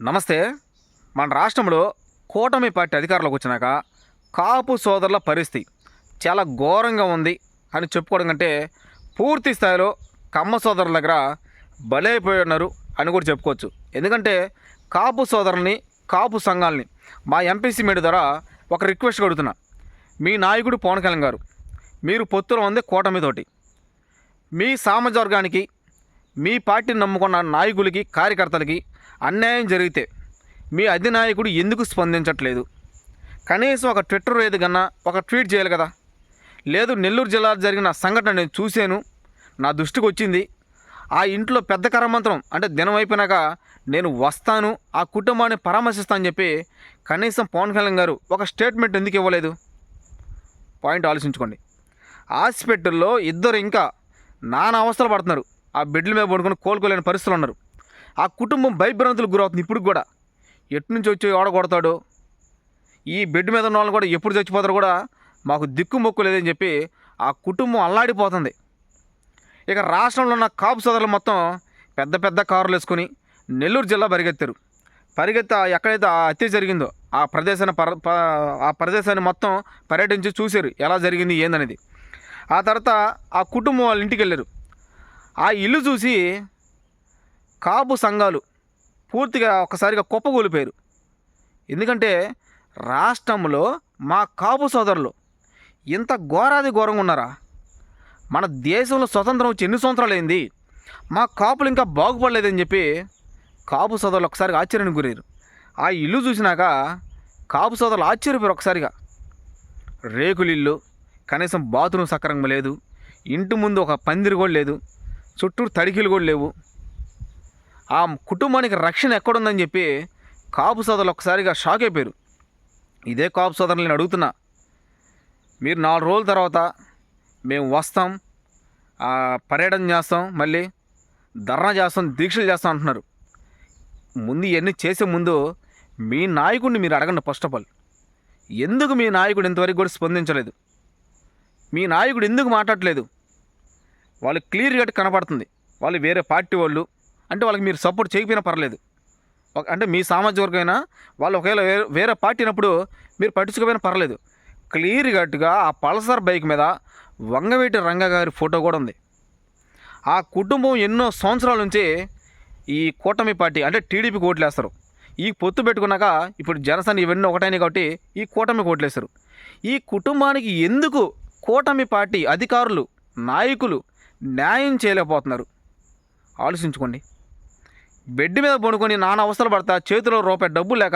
నమస్తే. మన రాష్ట్రంలో కూటమి పార్టీ అధికారంలోకి వచ్చినాక కాపు సోదరుల పరిస్థితి చాలా ఘోరంగా ఉంది అని చెప్పుకోవడం కంటే పూర్తి స్థాయిలో కమ్మ సోదరుల దగ్గర బలైపోయి ఉన్నారు అని కూడా చెప్పుకోవచ్చు. ఎందుకంటే కాపు సోదరుల్ని కాపు సంఘాలని మా ఎంపీసీ మీడియా ద్వారా ఒక రిక్వెస్ట్ కొడుతున్నా మీ నాయకుడు పవన్ కళ్యాణ్ గారు మీరు పొత్తులో ఉంది కూటమితోటి. మీ సామాజ వర్గానికి మీ పార్టీని నమ్ముకున్న నాయకులకి కార్యకర్తలకి అన్యాయం జరిగితే మీ అధినాయకుడు ఎందుకు స్పందించట్లేదు? కనీసం ఒక ట్విట్టర్ వేదికన్నా ఒక ట్వీట్ చేయాలి కదా. లేదు నెల్లూరు జిల్లాలో జరిగిన సంఘటన నేను చూశాను. నా దృష్టికి వచ్చింది ఆ ఇంట్లో పెద్ద కరమంత్రం అంటే దినం అయిపోయినాక నేను వస్తాను ఆ కుటుంబాన్ని పరామర్శిస్తానని చెప్పి కనీసం పవన్ కళ్యాణ్ గారు ఒక స్టేట్మెంట్ ఎందుకు ఇవ్వలేదు? పాయింట్ ఆలోచించుకోండి. హాస్పిటల్లో ఇద్దరు ఇంకా నానా అవస్థలు పడుతున్నారు. ఆ బెడ్ల మీద పడుకొని కోలుకోలేని పరిస్థితులు ఉన్నారు. ఆ కుటుంబం భయభ్రాంతులకు గురవుతుంది ఇప్పుడు కూడా. ఎటు నుంచి వచ్చి ఓడ ఈ బెడ్ మీద ఉన్న వాళ్ళు కూడా ఎప్పుడు చచ్చిపోతారు కూడా మాకు దిక్కు మొక్కు లేదని చెప్పి ఆ కుటుంబం అల్లాడిపోతుంది. ఇక రాష్ట్రంలో ఉన్న కాపు సోదరులు మొత్తం పెద్ద పెద్ద కారులు వేసుకొని నెల్లూరు జిల్లా పరిగెత్తారు. పరిగెత్త ఎక్కడైతే ఆ హత్య జరిగిందో ఆ ప్రదేశాన్ని పర ఆ ప్రదేశాన్ని మొత్తం పర్యటించి చూశారు. ఎలా జరిగింది ఏందనేది. ఆ తర్వాత ఆ కుటుంబం వాళ్ళ ఇంటికి వెళ్ళారు. ఆ ఇల్లు చూసి కాపు సంఘాలు పూర్తిగా ఒకసారిగా కుప్పగూలిపోయారు ఎందుకంటే రాష్ట్రంలో మా కాపు సోదరులు ఇంత ఘోరాది ఘోరంగా ఉన్నారా? మన దేశంలో స్వతంత్రం వచ్చి ఎన్ని సంవత్సరాలు అయింది? మా కాపులు ఇంకా బాగుపడలేదని చెప్పి కాపు సోదరులు ఒకసారిగా ఆశ్చర్యానికి గురయ్యారు. ఆ ఇల్లు చూసినాక కాపు సోదరులు ఆశ్చర్యపోయారు ఒకసారిగా రేకులు ఇల్లు కనీసం బాత్రూమ్ సక్రంగా లేదు ఇంటి ముందు ఒక పందిరి కూడా లేదు చుట్టూరు తడికిలు కూడా లేవు. ఆ కుటుంబానికి రక్షణ ఎక్కడుందని చెప్పి కాపు సోదరులు ఒకసారిగా షాక్ అయిపోయారు. ఇదే కాపు సోదరులు నేను అడుగుతున్నా. మీరు నాలుగు రోజుల తర్వాత మేము వస్తాం పర్యటన చేస్తాం మళ్ళీ ధర్నా చేస్తాం దీక్షలు చేస్తాం అంటున్నారు. ముందు ఇవన్నీ చేసే ముందు మీ నాయకుడిని మీరు అడగండి ఫస్ట్ ఆఫ్ ఆల్ ఎందుకు మీ నాయకుడు ఇంతవరకు కూడా స్పందించలేదు? మీ నాయకుడు ఎందుకు మాట్లాడలేదు? వాళ్ళు క్లియర్ కట్ కనపడుతుంది వాళ్ళు వేరే పార్టీ వాళ్ళు అంటే వాళ్ళకి మీరు సపోర్ట్ చేయకపోయినా పర్లేదు. అంటే మీ సామాజిక వర్గమైనా వాళ్ళు ఒకవేళ వేరే వేరే పార్టీ అయినప్పుడు మీరు పట్టించుకోపోయినా పర్లేదు. క్లియర్ కట్గా ఆ పల్సర్ బైక్ మీద వంగవీటి రంగ గారి ఫోటో కూడా ఉంది. ఆ కుటుంబం ఎన్నో సంవత్సరాల నుంచి ఈ కూటమి పార్టీ అంటే టీడీపీకి ఓట్లేస్తారు. ఈ పొత్తు పెట్టుకున్నాక ఇప్పుడు జనసేన ఇవన్నీ ఒకటైనాయి కాబట్టి ఈ కూటమికి ఓట్లేస్తారు. ఈ కుటుంబానికి ఎందుకు కూటమి పార్టీ అధికారులు నాయకులు న్యాయం చేయలేకపోతున్నారు. ఆలోచించుకోండి. బెడ్ మీద పడుకొని నానా అవసరాలు పడతా చేతిలో రూపాయి డబ్బు లేక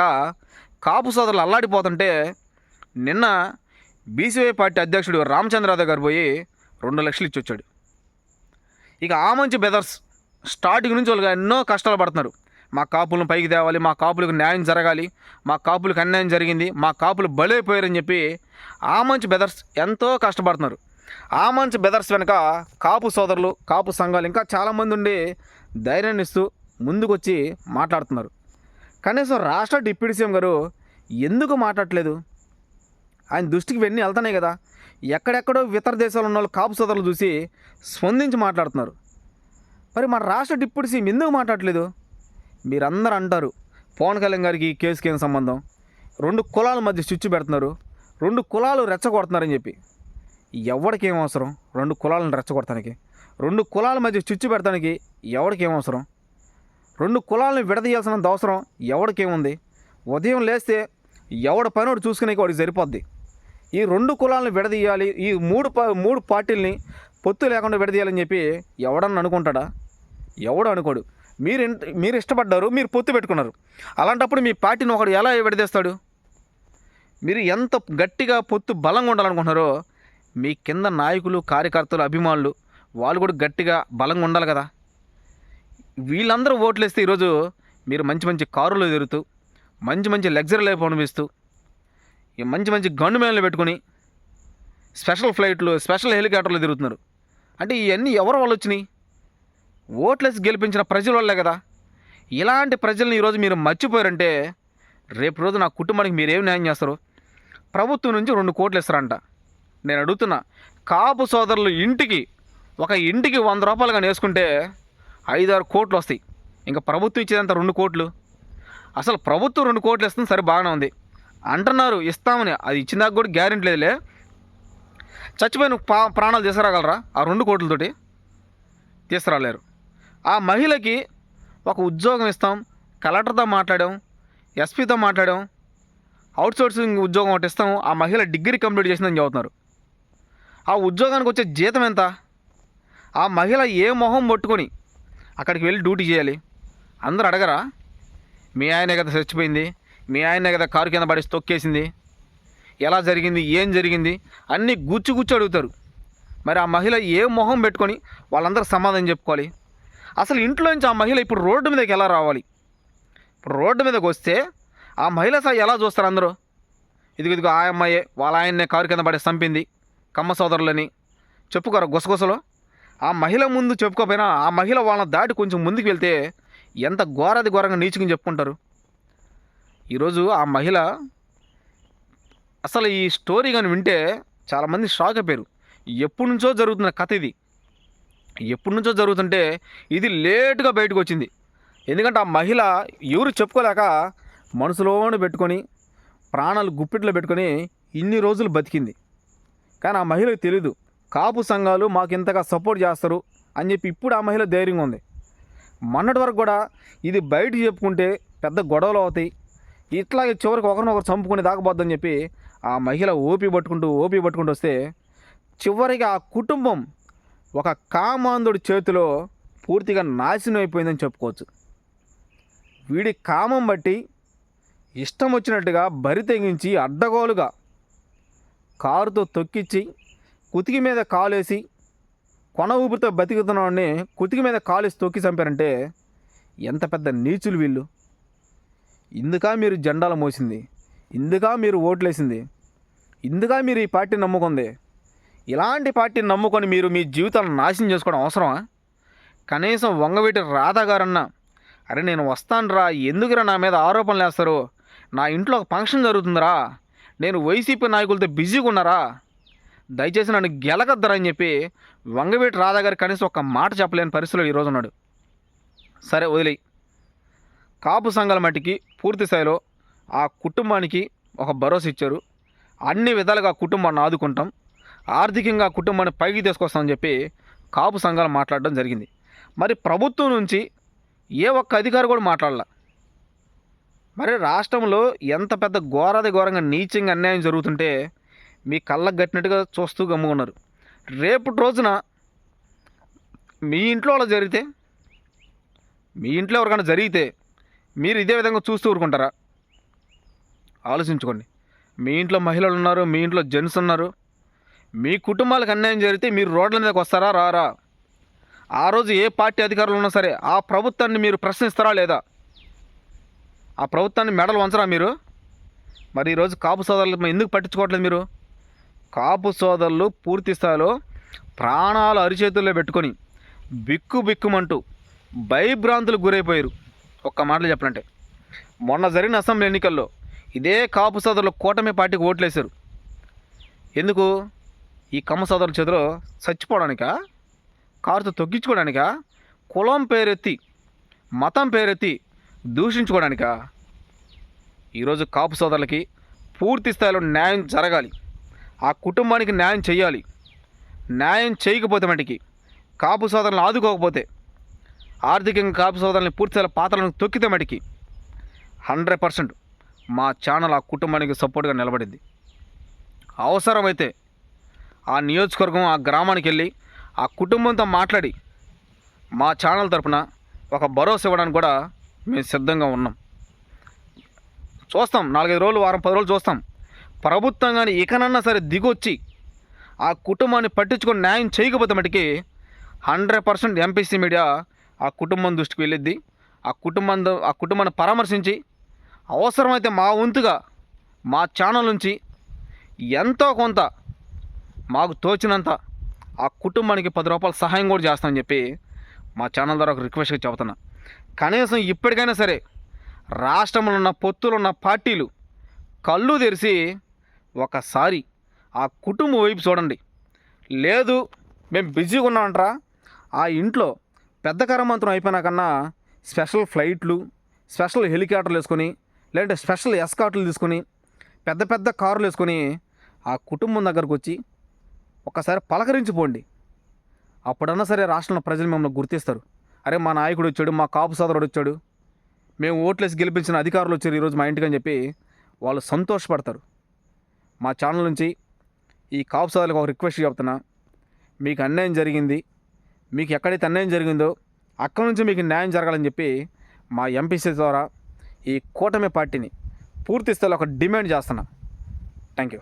కాపు సోదరులు అల్లాడిపోతుంటే నిన్న బీసీవై పార్టీ అధ్యక్షుడు రామచంద్రరావు గారు పోయి రెండు లక్షలు ఇచ్చి వచ్చాడు ఇక ఆ మంచి బెదర్స్ స్టార్టింగ్ నుంచి వాళ్ళు ఎన్నో కష్టాలు పడుతున్నారు. మా కాపులను పైకి తేవాలి మా కాపులకు న్యాయం జరగాలి మా కాపులకు అన్యాయం జరిగింది మా కాపులు బలైపోయారని చెప్పి ఆ మంచి బెదర్స్ ఎంతో కష్టపడుతున్నారు. ఆ మంచి బెదర్స్ వెనుక కాపు సోదరులు కాపు సంఘాలు ఇంకా చాలామంది ఉండి ధైర్యాన్ని ఇస్తూ ముందుకొచ్చి మాట్లాడుతున్నారు. కనీసం రాష్ట్ర డిప్యూటీ సీఎం గారు ఎందుకు మాట్లాడట్లేదు? ఆయన దృష్టికి వెన్నీ వెళ్తున్నాయి కదా. ఎక్కడెక్కడో ఇతర దేశాలు ఉన్న వాళ్ళు కాపు సోదరులు చూసి స్పందించి మాట్లాడుతున్నారు. మరి మన రాష్ట్ర డిప్యూటీ సీఎం ఎందుకు మాట్లాడట్లేదు? మీరందరూ అంటారు పవన్ కళ్యాణ్ గారికి ఈ కేసుకి ఏం సంబంధం? రెండు కులాల మధ్య చిచ్చు పెడుతున్నారు రెండు కులాలు రెచ్చగొడుతున్నారని చెప్పి. ఎవరికేం అవసరం రెండు కులాలను రెచ్చగొడతానికి రెండు కులాల మధ్య చిచ్చు పెడతానికి ఎవరికేం అవసరం రెండు కులాలను విడదీయాల్సినంత అవసరం ఎవరికేముంది ఉదయం లేస్తే ఎవడ పనోడు చూసుకునే వాడికి సరిపోద్ది. ఈ రెండు కులాలను విడదీయాలి ఈ మూడు మూడు పార్టీల్ని పొత్తు లేకుండా విడదీయాలని చెప్పి ఎవడన్నా అనుకుంటాడా? ఎవడు అనుకోడు. మీరు మీరు ఇష్టపడ్డారు మీరు పొత్తు పెట్టుకున్నారు. అలాంటప్పుడు మీ పార్టీని ఒకడు ఎలా విడదీస్తాడు? మీరు ఎంత గట్టిగా పొత్తు బలంగా ఉండాలనుకుంటున్నారో మీ కింద నాయకులు కార్యకర్తలు అభిమానులు వాళ్ళు కూడా గట్టిగా బలంగా ఉండాలి కదా. వీళ్ళందరూ ఓట్లు వేస్తే ఈరోజు మీరు మంచి మంచి కారులో తిరుగుతూ మంచి మంచి లగ్జరీ లైఫ్ అనుభవిస్తూ ఈ మంచి మంచి గండు మేనలు పెట్టుకుని స్పెషల్ ఫ్లైట్లు స్పెషల్ హెలికాప్టర్లు తిరుగుతున్నారు. అంటే ఇవన్నీ ఎవరి వాళ్ళు వచ్చినాయి? ఓట్లేసి గెలిపించిన ప్రజల వల్లే కదా. ఇలాంటి ప్రజల్ని ఈరోజు మీరు మర్చిపోయారంటే రేపు రోజు నా కుటుంబానికి మీరు ఏం న్యాయం చేస్తారు? ప్రభుత్వం నుంచి రెండు కోట్లు ఇస్తారంట. నేను అడుగుతున్నా కాపు సోదరులు ఇంటికి ఒక ఇంటికి వంద రూపాయలు కానీ వేసుకుంటే ఐదారు కోట్లు వస్తాయి. ఇంకా ప్రభుత్వం ఇచ్చేదంత రెండు కోట్లు. అసలు ప్రభుత్వం రెండు కోట్లు ఇస్తుంది సరే బాగానే ఉంది. అంటున్నారు ఇస్తామని. అది ఇచ్చిన దాకా కూడా గ్యారెంటీ లేదులే. చచ్చిపోయిన పా ప్రాణాలు తీసుకురాగలరా? ఆ రెండు కోట్లతోటి తీసుకురాలేరు. ఆ మహిళకి ఒక ఉద్యోగం ఇస్తాం కలెక్టర్తో మాట్లాడాం ఎస్పీతో మాట్లాడాం అవుట్సోర్సింగ్ ఉద్యోగం ఒకటి ఇస్తాం ఆ మహిళ డిగ్రీ కంప్లీట్ చేసిందని చెబుతున్నారు. ఆ ఉద్యోగానికి వచ్చే జీతం ఎంత? ఆ మహిళ ఏ మొహం పట్టుకొని అక్కడికి వెళ్ళి డ్యూటీ చేయాలి? అందరూ అడగరా? మీ ఆయనే కదా చచ్చిపోయింది మీ ఆయనే కదా కారు కింద పడేసి తొక్కేసింది. ఎలా జరిగింది ఏం జరిగింది? అన్నీ గుచ్చి గుచ్చి అడుగుతారు. మరి ఆ మహిళ ఏ మొహం పెట్టుకొని వాళ్ళందరూ సమాధానం చెప్పుకోవాలి? అసలు ఇంట్లో నుంచి ఆ మహిళ ఇప్పుడు రోడ్డు మీదకి ఎలా రావాలి? ఇప్పుడు రోడ్డు మీదకి వస్తే ఆ మహిళ సార్ ఎలా చూస్తారు అందరూ? ఇదిగో ఇదిగో ఆ అమ్మాయే వాళ్ళ ఆయన్నే కారు కింద పడేసి చంపింది. కమ్మ సోదరులని చెప్పుకోరు గుసగుసలో? ఆ మహిళ ముందు చెప్పుకోపోయినా ఆ మహిళ వాళ్ళని దాటి కొంచెం ముందుకు వెళ్తే ఎంత ఘోరది ఘోరంగా నీచుకుని చెప్పుకుంటారు. ఈరోజు ఆ మహిళ అసలు ఈ స్టోరీ కానీ వింటే చాలామంది షాక్ అయిపోయారు. ఎప్పటి నుంచో జరుగుతున్న కథ ఇది. ఎప్పటి నుంచో జరుగుతుంటే ఇది లేటుగా బయటకు వచ్చింది. ఎందుకంటే ఆ మహిళ ఎవరు చెప్పుకోలేక మనసులోనే పెట్టుకొని ప్రాణాలు గుప్పిట్లో పెట్టుకొని ఇన్ని రోజులు బతికింది. కానీ ఆ మహిళకు తెలీదు. కాపు సంఘాలు మాకు ఇంతగా సపోర్ట్ చేస్తారు అని చెప్పి ఇప్పుడు ఆ మహిళ ధైర్యంగా ఉంది. మొన్నటి వరకు కూడా ఇది బయట చెప్పుకుంటే పెద్ద గొడవలు అవుతాయి. ఇట్లాగే చివరికి ఒకరినొకరు చంపుకుని దాకపోద్దని చెప్పి ఆ మహిళ ఓపి పట్టుకుంటూ ఓపి పట్టుకుంటూ వస్తే చివరికి ఆ కుటుంబం ఒక కామాంధుడి చేతిలో పూర్తిగా నాశనం అయిపోయిందని చెప్పుకోవచ్చు. వీడి కామం బట్టి ఇష్టం వచ్చినట్టుగా బరి తెగించి అడ్డగోలుగా కారుతో తొక్కిచ్చి కుతికి మీద కాలేసి కొన ఊపిరితో బతుకుతున్నవాడిని కుతికి మీద కాలేసి తొక్కి చంపారంటే ఎంత పెద్ద నీచులు వీళ్ళు. ఇందుకా మీరు జెండాలు మోసింది ఇందుకా మీరు ఓట్లేసింది ఇందుకా మీరు ఈ పార్టీ నమ్ముకుంది. ఇలాంటి పార్టీని నమ్ముకొని మీరు మీ జీవితాలను నాశనం చేసుకోవడం అవసరమా? కనీసం వంగవీటి రాధా గారన్నా అరే నేను వస్తాను రా ఎందుకురా నా మీద ఆరోపణలు వేస్తారు? నా ఇంట్లో ఒక ఫంక్షన్ జరుగుతుందిరా. నేను వైసీపీ నాయకులతో బిజీగా ఉన్నారా? దయచేసి నన్ను గెలకద్దరని చెప్పి వంగవీటి రాధా గారు కనీసం ఒక మాట చెప్పలేని పరిస్థితిలో ఈరోజు ఉన్నాడు. సరే వదిలేయి. కాపు సంఘాల మట్టికి పూర్తి స్థాయిలో ఆ కుటుంబానికి ఒక భరోసా ఇచ్చారు. అన్ని విధాలుగా కుటుంబాన్ని ఆదుకుంటాం. ఆర్థికంగా కుటుంబాన్ని పైకి తీసుకొస్తామని చెప్పి కాపు సంఘాలు మాట్లాడడం జరిగింది. మరి ప్రభుత్వం నుంచి ఏ ఒక్క అధికారి కూడా మాట్లాడాల. మరి రాష్ట్రంలో ఎంత పెద్ద ఘోరాది ఘోరంగా నీచంగా అన్యాయం జరుగుతుంటే మీ కళ్ళకు కట్టినట్టుగా చూస్తూ గమ్ముకున్నారు రేపటి రోజున మీ ఇంట్లో అలా జరిగితే మీ ఇంట్లో ఎవరికైనా జరిగితే మీరు ఇదే విధంగా చూస్తూ ఊరుకుంటారా? ఆలోచించుకోండి. మీ ఇంట్లో మహిళలు ఉన్నారు మీ ఇంట్లో జెంట్స్ ఉన్నారు. మీ కుటుంబాలకు అన్యాయం జరిగితే మీరు రోడ్ల మీదకి వస్తారా రారా? ఆ రోజు ఏ పార్టీ అధికారులు ఉన్నా సరే ఆ ప్రభుత్వాన్ని మీరు ప్రశ్నిస్తారా లేదా? ఆ ప్రభుత్వాన్ని మెడలు వంచరా మీరు? మరి ఈరోజు కాపు సోదరులు ఎందుకు పట్టించుకోవట్లేదు మీరు? కాపు సోదరులు పూర్తి స్థాయిలో ప్రాణాలు అరిచేతుల్లో పెట్టుకొని బిక్కు బిక్కుమంటూ భయభ్రాంతులకు గురైపోయారు. ఒక్క మాటలు చెప్పాలంటే మొన్న జరిగిన అసెంబ్లీ ఎన్నికల్లో ఇదే కాపు సోదరులు కూటమి పార్టీకి ఓట్లేశారు. ఎందుకు? ఈ కమ్మ సోదరుల చేతిలో చచ్చిపోవడానికా? కారుతో తొక్కించుకోవడానికా? కులం పేరెత్తి మతం పేరెత్తి దూషించుకోవడానికా? ఈరోజు కాపు సోదరులకి పూర్తి స్థాయిలో న్యాయం జరగాలి. ఆ కుటుంబానికి న్యాయం చేయాలి న్యాయం చేయకపోతే మటుకి కాపు సోదరులను ఆదుకోకపోతే ఆర్థికంగా కాపు సోదరులని పూర్తిస్థాయిలో పాత్రలను తొక్కితే మటుకి హండ్రెడ్ పర్సెంట్ మా ఛానల్ ఆ కుటుంబానికి సపోర్ట్గా నిలబడింది. అవసరమైతే ఆ నియోజకవర్గం ఆ గ్రామానికి వెళ్ళి ఆ కుటుంబంతో మాట్లాడి మా ఛానల్ తరపున ఒక భరోసా ఇవ్వడానికి కూడా మేము సిద్ధంగా ఉన్నాం. చూస్తాం. నాలుగైదు రోజులు వారం పది రోజులు చూస్తాం. ప్రభుత్వం కానీ ఇకనన్నా సరే దిగొచ్చి ఆ కుటుంబాన్ని పట్టించుకొని న్యాయం చేయకపోతే మటుకి హండ్రెడ్ పర్సెంట్ ఎంపీసీ మీడియా ఆ కుటుంబం దృష్టికి వెళ్ళిద్ది. ఆ కుటుంబం ఆ కుటుంబాన్ని పరామర్శించి అవసరమైతే మా వంతుగా మా ఛానల్ నుంచి ఎంతో కొంత మాకు తోచినంత ఆ కుటుంబానికి పది రూపాయలు సహాయం కూడా చేస్తామని చెప్పి మా ఛానల్ ద్వారా ఒక రిక్వెస్ట్గా చెబుతున్నా. కనీసం ఇప్పటికైనా సరే రాష్ట్రంలో ఉన్న పొత్తులు ఉన్న పార్టీలు కళ్ళు తెరిచి ఒకసారి ఆ కుటుంబం వైపు చూడండి. లేదు మేము బిజీగా ఉన్నామంటారా. ఆ ఇంట్లో పెద్ద కరమంత్రం అయిపోయినాకన్నా స్పెషల్ ఫ్లైట్లు స్పెషల్ హెలికాప్టర్లు వేసుకొని లేదంటే స్పెషల్ ఎస్కాట్లు తీసుకొని పెద్ద పెద్ద కార్లు వేసుకొని ఆ కుటుంబం దగ్గరకు వచ్చి ఒకసారి పలకరించిపోండి. అప్పుడన్నా సరే రాష్ట్రంలో ప్రజలు మిమ్మల్ని గుర్తిస్తారు. అరే మా నాయకుడు వచ్చాడు మా కాపు సోదరుడు వచ్చాడు మేము ఓట్లేసి గెలిపించిన అధికారులు వచ్చారు ఈరోజు మా ఇంటికి అని చెప్పి వాళ్ళు సంతోషపడతారు. మా ఛానల్ నుంచి ఈ కాపు సోదరులకు ఒక రిక్వెస్ట్ చెప్తున్నా. మీకు అన్యాయం జరిగింది. మీకు ఎక్కడైతే అన్యాయం జరిగిందో అక్కడి నుంచి మీకు న్యాయం జరగాలని చెప్పి మా ఎంపీసీ ద్వారా ఈ కూటమి పార్టీని పూర్తి స్థాయిలో ఒక డిమాండ్ చేస్తున్నా. Thank you.